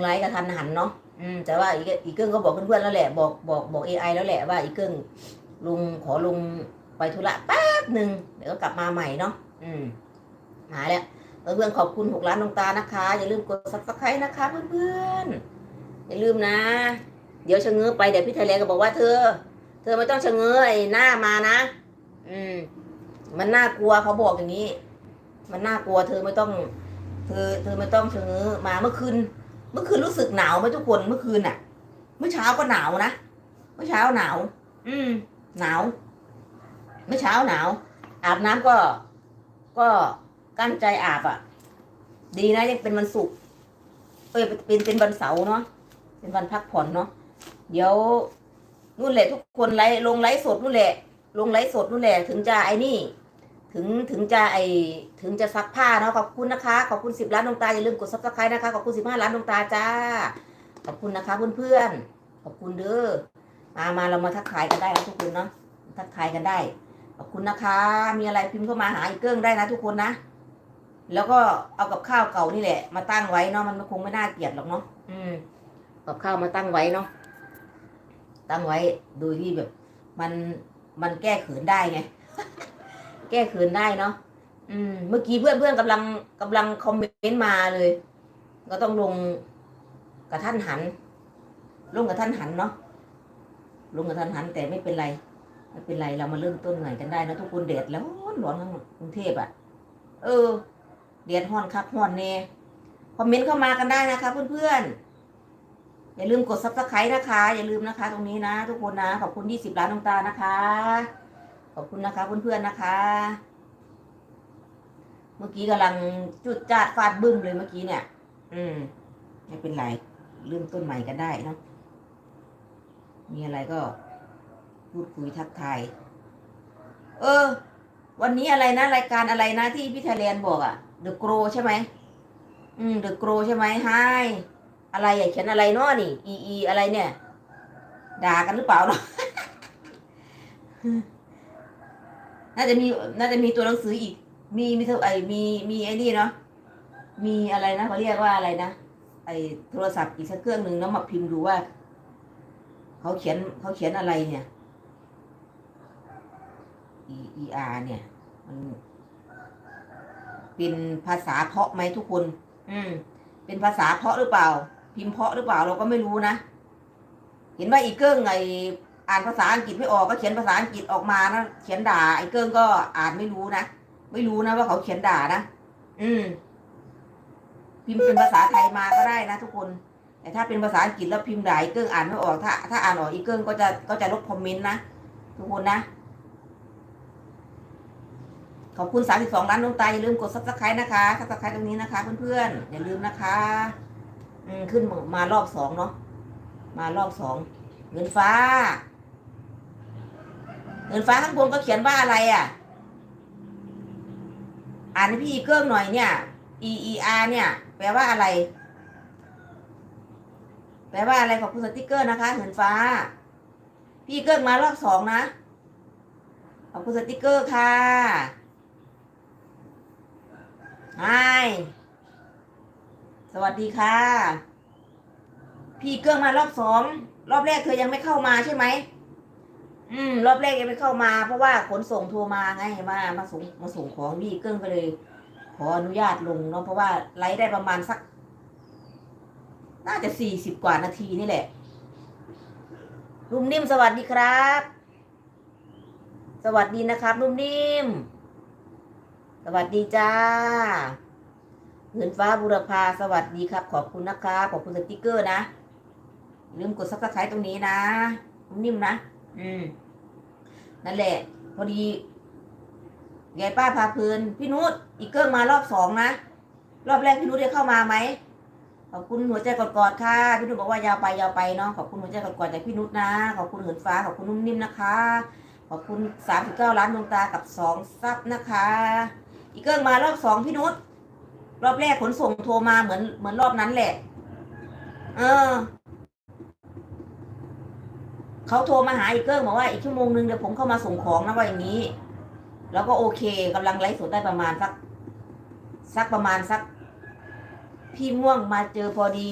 ไลฟ์กระทันหันเนาะอืมแต่ว่าอีกอีกเกิ้งก็บอกเพื่อนๆแล้วแหละบอกบอกบอกเอไอแล้วแหละว่าอีกเกิ้งลุงขอลุงไปธุระแป๊บหนึ่งเดี๋ยวก็กลับมาใหม่เนาะอืมหายแล้วเพื่อนๆขอบคุณหกล้านดวงตานะคะ อย่าลืมกดซับสไครต์นะคะเพื่อนๆอย่าลืมนะ เดี๋ยวชะเง้อไปเดี๋ยวพี่ไทยแลนด์ก็บอกว่าเธอ เธอไม่ต้องชะเง้อไอ้หน้ามานะ อืม มันน่ากลัวเขาบอกอย่างนี้ มันน่ากลัวเธอไม่ต้อง เธอเธอไม่ต้องชะเง้อมาเมื่อคืน มื่อคืนรู้สึกหนาวไหมทุกคนเมื่อคืนน่ะเมื่อเช้าก็หนาวนะเมื่อเช้าหนาว อืม หนาว เมื่อเช้าหนาว อาบน้ำก็ ก็กั้นใจอาบอะ ดีนะยังเป็นวันศุกร์เอ้ยเป็นเป็นวันเสาร์เนาะเป็นวันพักผ่อนเนาะเดี๋ยวนู่นแหละทุกคนไลฟ์ลงไลฟ์สดนู่นแหละ ลงไลฟ์สดนู่นแหละถึงจะไอ้นี่ ถึงถึงจะไอถึงจะซักผ้าเนาะขอบคุณนะคะ ขอบคุณสิบล้านดวงตาอย่าลืมกดซับสไครต์นะคะขอบคุณสิบห้าล้านดวงตาจ้า ขอบคุณนะคะเพื่อนๆขอบคุณเด้อมามาเรามาทักทายกันได้นะทุกคนเนาะทักทายกันได้ ขอบคุณนะคะ มีอะไรพิมพ์เข้ามาหาอีกเกิ้งได้นะทุกคนนะ แล้วก็เอากับข้าวเก่านี่แหละ มาตั้งไว้เนาะมันคงไม่น่าเกลียดหรอกเนาะอืมกับข้าวมาตั้งไว้เนาะตั้งไว้โดยที่แบบ มันมันแก้เขินได้ไง แก้เขินได้เนาะอืม เมื่อกี้เพื่อนเพื่อนๆกำลังกำลังคอมเมนต์มาเลย ก็ต้องลงกระท่านหัน ลงกระท่านหันเนาะลงกระท่านหันแต่ไม่เป็นไรไม่เป็นไรเรามาเริ่มต้นใหม่กันได้นะทุกคนแดดแล้วร้อนทั้งกรุงเทพอะ่ะ เออแดดฮ้อนคักฮ้อนเน่คอมเมนต์เข้ามากันได้นะคะเพื่อนๆอย่าลืมกดซับสไครต์นะคะ อย่าลืมนะคะ ตรงนี้นะ ทุกคนนะขอบคุณยี่สิบล้านดวงตานะคะ ขอบคุณนะคะเพื่อนๆนะคะ เมื่อกี้กำลังจุดจาดฟาดบึ้มเลยเมื่อกี้เนี่ย อืม ไม่เป็นไรเริ่มต้นใหม่กันได้เนาะมีอะไรก็ พูดคุยทักทายเออ วันนี้อะไรนะ รายการอะไรนะที่พี่ไทยแลนด์บอกอะเดอะโกรใช่ไหมอืมเดอะโกรใช่ไหมไฮอะไรอะเขียนอะไรเนาะนี่ อีอีอะไรเนี่ย ด่ากันหรือเปล่าเนาะ น่าจะมีน่าจะมีตัวหนังสืออีก มีมีเท่าไอมีมีไอ้นี่เนาะมีอะไรนะเขาเรียกว่าอะไรนะไอโทรศัพท์อีกสักเครื่องหนึ่งแล้วมาพิมพ์ดูว่าเขาเขียนเขาเขียนอะไรเนี่ย e e r เนี่ย มันเป็นภาษาเพาะไหมทุกคน อืม เป็นภาษาเพาะหรือเปล่า พิมพ์เพาะหรือเปล่าเราก็ไม่รู้นะ เห็นว่าอีเกิ้งไอ อ่านภาษาอังกฤษไม่ออกก็เขียนภาษาอังกฤษออกมานะเขียนด่า ไอ้เกิ้งก็อ่านไม่รู้นะไม่รู้นะว่าเขาเขียนด่านะอืม พิมพ์เป็นภาษาไทยมาก็ได้นะทุกคน แต่ถ้าเป็นภาษาอังกฤษแล้วพิมพ์ด่าไอ้เกิ้งอ่านไม่ออกถ้า ถ้าอ่านออกไอีเกิ้งก็จะก็จะลบคอมเมนต์นะทุกคนนะขอบคุณ 32 ล้านดวงตาอย่าลืมกดซับสไครต์นะคะซับสไครต์ตรงนี้นะคะเพื่อนๆ อย่าลืมนะคะ อืมขึ้นมารอบสองเนาะ มารอบสองเงินฟ้า เงินฟ้าข้างบนก็เขียนว่าอะไรอะ อ่านให้พี่เครื่องหน่อยเนี่ย E E R เนี่ย แปลว่าอะไร แปลว่าอะไรขอบคุณสติกเกอร์นะคะเงินฟ้า พี่เครื่องมารอบสองนะ ขอบคุณสติกเกอร์ค่ะไฮสวัสดีค่ะ พี่เครื่องมารอบสอง รอบแรกเธอยังไม่เข้ามาใช่ไหม อืมรอบแรกยังไม่เข้ามาเพราะว่าขนส่งโทรมาไงมามาส่งมาส่งของพี่เครื่องก็เลย ขออนุญาตลงเนาะเพราะว่าไลฟ์ได้ประมาณสัก น่าจะสี่สิบกว่านาทีนี่แหละลุมนิ่มสวัสดีครับ สวัสดีนะครับนุ่มนิ่ม สวัสดีจ้าเหินฟ้าบุรพาสวัสดีครับ ขอบคุณนะครับขอบคุณสติ๊กเกอร์นะลืมกดซับสไครต์ตรงนี้นะนุ่มนิ่มนะอืม นั่นแหละ พอดียายป้าพาเพลินพี่นุชอีกเกิ้งมารอบสองนะ รอบแรกพี่นุชได้เข้ามาไหมขอบคุณหัวใจกอดๆค่ะ พี่นุชบอกว่ายาวไปยาวไปเนาะขอบคุณหัวใจกอดๆจากพี่นุชนะ ขอบคุณเหินฟ้าขอบคุณนุ่มนิ่มนะคะ ขอบคุณสามสิบเก้าล้านดวงตากับสองซับนะคะ อีกเกิ้งมารอบสองพี่นุชรอบแรกขนส่งโทรมาเหมือนเหมือนรอบนั้นแหละ เออ เขาโทรมาหาอีกเกิ้งบอกว่าอีกชั่วโมงนึงเดี๋ยวผมเข้ามาส่งของนะว่าอย่างนี้ แล้วก็โอเคกำลังไลฟ์สดได้ประมาณสัก สักประมาณสัก พี่ม่วงมาเจอพอดี